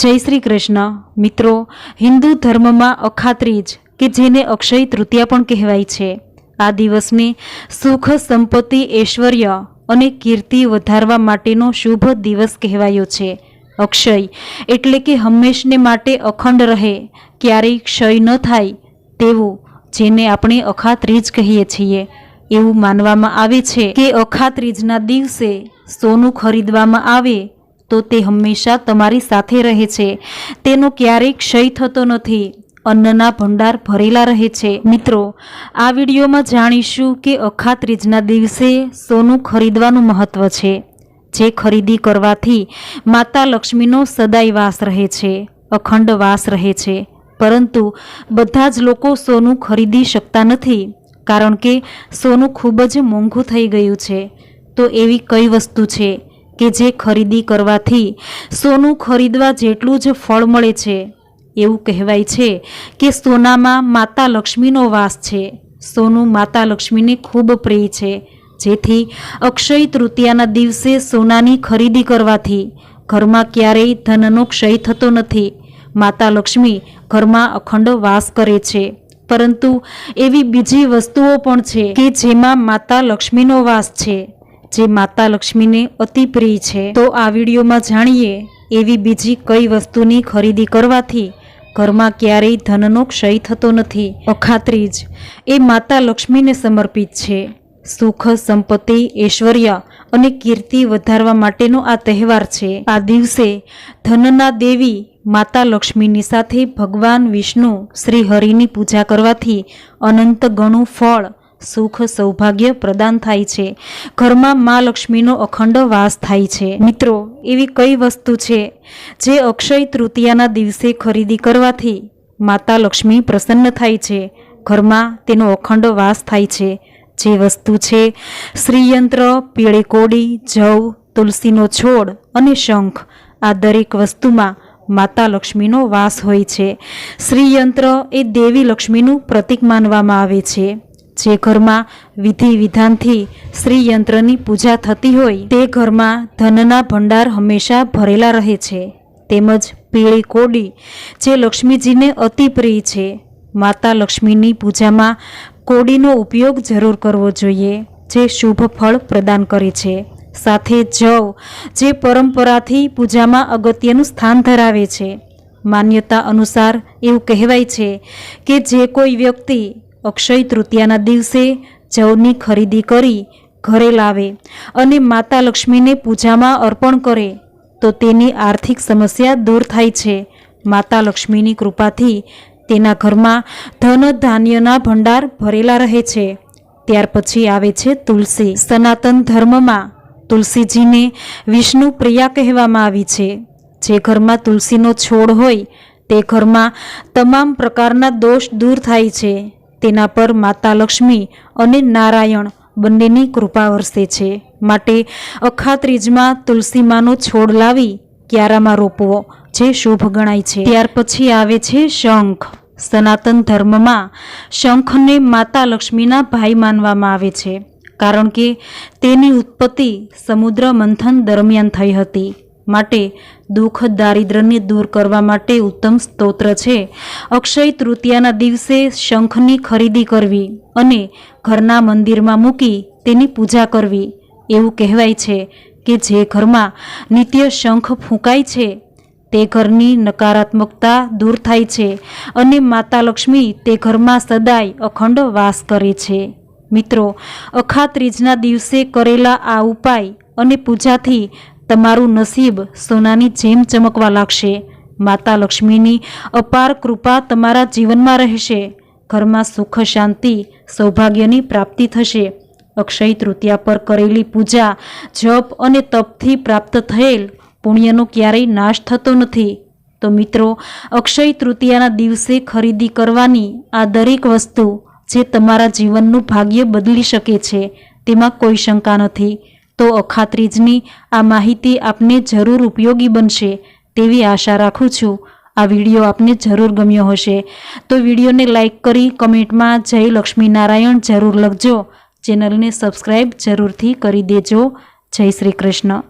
જય શ્રી કૃષ્ણ. મિત્રો, હિન્દુ ધર્મમાં અખાત્રીજ કે જેને અક્ષય તૃતીયા પણ કહેવાય છે. આ દિવસને સુખ, સંપત્તિ, ઐશ્વર્ય અને કીર્તિ વધારવા માટેનો શુભ દિવસ કહેવાયો છે. અક્ષય એટલે કે હંમેશને માટે અખંડ રહે, ક્યારેય ક્ષય ન થાય તેવું, જેને આપણે અખાત્રીજ કહીએ છીએ. એવું માનવામાં આવે છે કે અખાત્રીજના દિવસે સોનું ખરીદવામાં આવે તો તે હંમેશા તમારી સાથે રહે છે. તેનો ક્યારેય ક્ષય થતો નથી. અન્નના ભંડાર ભરેલા રહે છે. મિત્રો, આ વિડીયોમાં જાણીશું કે અખાત્રીજના દિવસે સોનું ખરીદવાનું મહત્વ છે, જે ખરીદી કરવાથી માતા લક્ષ્મીનો સદાય વાસ રહે છે, અખંડ વાસ રહે છે. પરંતુ બધા જ લોકો સોનું ખરીદી શકતા નથી, કારણ કે સોનું ખૂબ જ મોંઘું થઈ ગયું છે. તો એવી કઈ વસ્તુ છે? કે જે ખરીદી કરવાથી સોનું ખરીદવા જેટલું જ ફળ મળે છે. એવું કહેવાય છે કે સોનામાં માતા લક્ષ્મીનો વાસ છે. સોનું માતા લક્ષ્મીને ખૂબ પ્રિય છે. જેથી અક્ષય તૃતીયાના દિવસે સોનાની ખરીદી કરવાથી ઘરમાં ક્યારેય ધનનો ક્ષય થતો નથી. માતા લક્ષ્મી ઘરમાં અખંડ વાસ કરે છે. પરંતુ એવી બીજી વસ્તુઓ પણ છે કે જેમાં માતા લક્ષ્મીનો વાસ છે. જે માતા લક્ષ્મીને અતિ પ્રિય છે. તો આ વિડીયોમાં જાણીએ, એવી બીજી કઈ વસ્તુની ખરીદી કરવાથી ઘરમાં ક્યારેય ધનનો ક્ષય થતો નથી. અખાત્રીજ, એ માતા લક્ષ્મીને સમર્પિત છે. સુખ, સંપત્તિ, ઐશ્વર્ય અને કીર્તિ વધારવા માટેનો આ તહેવાર છે. આ દિવસે ધનના દેવી માતા લક્ષ્મીની સાથે ભગવાન વિષ્ણુ શ્રી હરિની પૂજા કરવાથી અનંત ગણું ફળ સુખ સૌભાગ્ય પ્રદાન થાય છે. ઘરમાં મા લક્ષ્મીનો અખંડ વાસ થાય છે. મિત્રો, એવી કઈ વસ્તુ છે જે અક્ષય તૃતીયાના દિવસે ખરીદી કરવાથી માતા લક્ષ્મી પ્રસન્ન થાય છે? ઘરમાં તેનો અખંડ વાસ થાય છે. જે વસ્તુ છે શ્રીયંત્ર પીળી કોડી જવ, તુલસીનો છોડ અને શંખ, આ દરેક વસ્તુમાં માતા લક્ષ્મીનો વાસ હોય છે. શ્રીયંત્ર એ દેવી લક્ષ્મીનું પ્રતીક માનવામાં આવે છે. જે ઘરમાં વિધિ વિધાનથી શ્રીયંત્રની પૂજા થતી હોય, તે ઘરમાં ધનના ભંડાર હંમેશા ભરેલા રહે છે. તેમજ પીળી કોડી, જે લક્ષ્મીજીને અતિ પ્રિય છે. માતા લક્ષ્મીની પૂજામાં કોડીનો ઉપયોગ જરૂર કરવો જોઈએ, જે શુભ ફળ પ્રદાન કરે છે. સાથે જવ, જે પરંપરાથી પૂજામાં અગત્યનું સ્થાન ધરાવે છે. માન્યતા અનુસાર એવું કહેવાય છે કે જે કોઈ વ્યક્તિ અક્ષય તૃતીયાના દિવસે જવની ખરીદી કરી ઘરે લાવે અને માતા લક્ષ્મીને પૂજામાં અર્પણ કરે, તો તેની આર્થિક સમસ્યા દૂર થાય છે. માતા લક્ષ્મીની કૃપાથી તેના ઘરમાં ધન ધાન્યના ભંડાર ભરેલા રહે છે. ત્યાર પછી આવે છે તુલસી. સનાતન ધર્મમાં તુલસીજીને વિષ્ણુ પ્રિયા કહેવામાં આવી છે. જે ઘરમાં તુલસીનો છોડ હોય, તે ઘરમાં તમામ પ્રકારના દોષ દૂર થાય છે. તેના પર માતા લક્ષ્મી અને નારાયણ બંનેની કૃપા વરસે છે. માટે અખાત્રીજમાં તુલસીમાનો છોડ લાવી ક્યારામાં રોપવો, જે શુભ ગણાય છે. ત્યાર પછી આવે છે શંખ. સનાતન ધર્મમાં શંખને માતા લક્ષ્મીના ભાઈ માનવામાં આવે છે, કારણ કે તેની ઉત્પત્તિ સમુદ્ર મંથન દરમિયાન થઈ હતી. માટે દુઃખ દારિદ્રને દૂર કરવા માટે ઉત્તમ સ્તોત્ર છે. અક્ષય તૃતીયાના દિવસે શંખની ખરીદી કરવી અને ઘરના મંદિરમાં મૂકી તેની પૂજા કરવી. એવું કહેવાય છે કે જે ઘરમાં નિત્ય શંખ ફૂંકાય છે, તે ઘરની નકારાત્મકતા દૂર થાય છે અને માતા લક્ષ્મી તે ઘરમાં સદાય અખંડ વાસ કરે છે. મિત્રો, અખાત્રીજના દિવસે કરેલા આ ઉપાય અને પૂજાથી તમારું નસીબ સોનાની જેમ ચમકવા લાગશે. માતા લક્ષ્મીની અપાર કૃપા તમારા જીવનમાં રહેશે. ઘરમાં સુખ, શાંતિ, સૌભાગ્યની પ્રાપ્તિ થશે. અક્ષય તૃતીયા પર કરેલી પૂજા, જપ અને તપથી પ્રાપ્ત થયેલ પુણ્યનો ક્યારેય નાશ થતો નથી. તો મિત્રો, અક્ષય તૃતીયાના દિવસે ખરીદી કરવાની આ દરેક વસ્તુ જે તમારા જીવનનું ભાગ્ય બદલી શકે છે, તેમાં કોઈ શંકા નથી. તો અખાત્રીજની આ માહિતી આપને જરૂર ઉપયોગી બનશે તેવી આશા રાખું છું. આ વીડિયો આપને જરૂર ગમ્યો હશે. તો વિડીયોને લાઇક કરી કમેન્ટમાં જય લક્ષ્મીનારાયણ જરૂર લખજો. ચેનલને સબસ્ક્રાઈબ જરૂરથી કરી દેજો. જય શ્રી કૃષ્ણ.